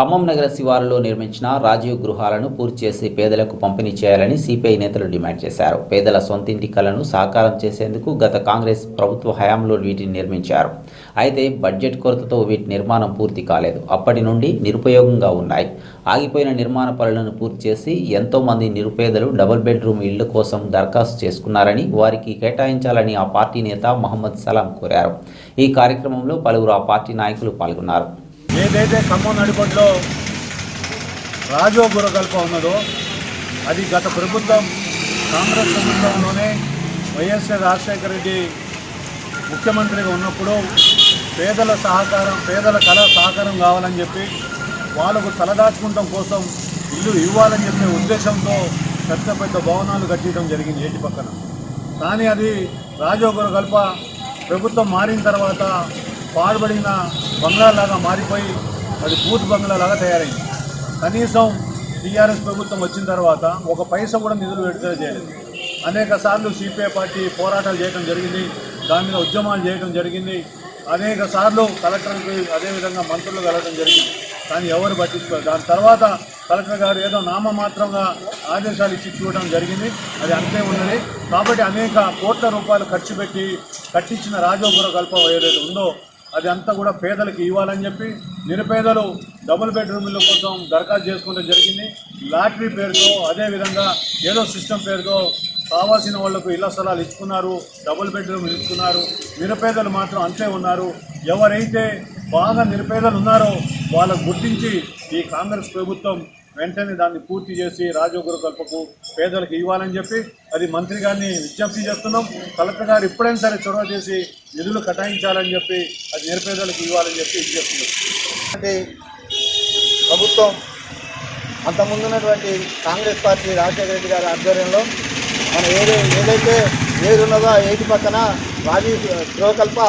ఖమ్మం నగర శివారులో నిర్మించిన రాజీవ్ గృహాలను పూర్తి చేసి పేదలకు పంపిణీ చేయాలని సిపిఐ నేతలు డిమాండ్ చేశారు. పేదల సొంతింటి కలను సాకారం చేసేందుకు గత కాంగ్రెస్ ప్రభుత్వ హయాంలో వీటిని నిర్మించారు. అయితే బడ్జెట్ కొరతతో వీటి నిర్మాణం పూర్తి కాలేదు. అప్పటి నుండి నిరుపయోగంగా ఉన్నాయి. ఆగిపోయిన నిర్మాణ పనులను పూర్తి చేసి ఎంతోమంది నిరుపేదలు డబుల్ బెడ్రూమ్ ఇళ్ళ కోసం దరఖాస్తు చేసుకున్నారని వారికి కేటాయించాలని ఆ పార్టీ నేత మహమ్మద్ సలాం కోరారు. ఈ కార్యక్రమంలో పలువురు ఆ పార్టీ నాయకులు పాల్గొన్నారు. ఏదైతే ఖమ్మం నడిపట్లో రాజో గురకల్ప ఉన్నదో అది గత ప్రభుత్వం కాంగ్రెస్ ప్రభుత్వంలోనే వైఎస్ఆర్ రాజశేఖర రెడ్డి ముఖ్యమంత్రిగా ఉన్నప్పుడు పేదల సహకారం పేదల కళ సహకారం కావాలని చెప్పి వాళ్ళకు తలదాచుకుంటాం కోసం ఇల్లు ఇవ్వాలని చెప్పే ఉద్దేశంతో పెద్ద పెద్ద భవనాలు కట్టించడం జరిగింది ఏటి పక్కన. కానీ అది రాజోగుర కల్ప ప్రభుత్వం మారిన తర్వాత పాడుబడిన బంగ్లాలాగా మారిపోయి అది బూత్ బంగ్లాలాగా తయారైంది. కనీసం టీఆర్ఎస్ ప్రభుత్వం వచ్చిన తర్వాత ఒక పైస కూడా నిధులు విడుదల చేయలేదు. అనేక సార్లు సిపిఐ పార్టీ పోరాటాలు చేయడం జరిగింది దాని మీద ఉద్యమాలు చేయడం జరిగింది అనేక సార్లు కలెక్టర్కి అదేవిధంగా మంత్రులు కలగడం జరిగింది. కానీ ఎవరు పట్టించుకోరు దాని తర్వాత కలెక్టర్ గారు ఏదో నామమాత్రంగా ఆదేశాలు ఇచ్చి చూడడం జరిగింది. అది అంతే ఉన్నది. కాబట్టి అనేక కోట్ల రూపాయలు ఖర్చు పెట్టి కట్టించిన రాజోపుర కల్ప ఏదైతే ఉందో అది అంతా కూడా పేదలకు ఇవ్వాలని చెప్పి నిరుపేదలు డబుల్ బెడ్రూముల కోసం దరఖాస్తు చేసుకోవడం జరిగింది. లాటరీ పేరుతో అదేవిధంగా ఏదో సిస్టమ్ పేరుతో కావాల్సిన వాళ్ళకు ఇళ్ళ స్థలాలు ఇచ్చుకున్నారు డబుల్ బెడ్రూమ్లు ఇచ్చుకున్నారు నిరుపేదలు మాత్రం అంతే ఉన్నారు. ఎవరైతే బాగా నిరుపేదలు ఉన్నారో వాళ్ళకు గుర్తించి ఈ కాంగ్రెస్ ప్రభుత్వం వెంటనే దాన్ని పూర్తి చేసి రాజగురు కల్పకు పేదలకు ఇవ్వాలని చెప్పి అది మంత్రి గారిని విజ్ఞప్తి చేస్తున్నాం. కలెక్టర్ గారు ఎప్పుడైనా సరే చొరవ చేసి నిధులు కేటాయించాలని చెప్పి అది నిరుపేదలకు ఇవ్వాలని చెప్పి విజ్ఞప్తి చేస్తున్నాం. అంటే ప్రభుత్వం అంతకుముందున్నటువంటి కాంగ్రెస్ పార్టీ రాజశేఖర రెడ్డి గారి ఆధ్వర్యంలో మన ఏదే ఏదైతే ఏది ఉన్నదో ఆ ఏది పక్కన రాజీ గృహకల్ప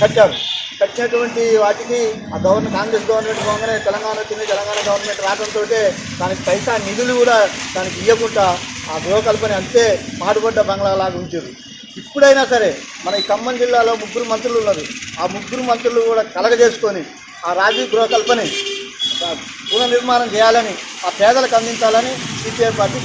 కట్టారు. కట్టినటువంటి వాటికి ఆ గవర్నమెంట్ కాంగ్రెస్ గవర్నమెంట్ పోగానే తెలంగాణ వచ్చింది తెలంగాణ గవర్నమెంట్ రావడంతో దానికి పైసా నిధులు కూడా దానికి ఇవ్వకుండా ఆ గృహకల్పని అంతే పాటుపడ్డ బంగ్లాలాగా ఉంచారు. ఇప్పుడైనా సరే మన ఈ ఖమ్మం జిల్లాలో ముగ్గురు మంత్రులు ఉన్నారు. ఆ ముగ్గురు మంత్రులు కూడా కలగజేసుకొని ఆ రాజీవ్ గృహకల్పని పునర్నిర్మాణం చేయాలని ఆ పేదలకు అందించాలని సిపిఐ పార్టీ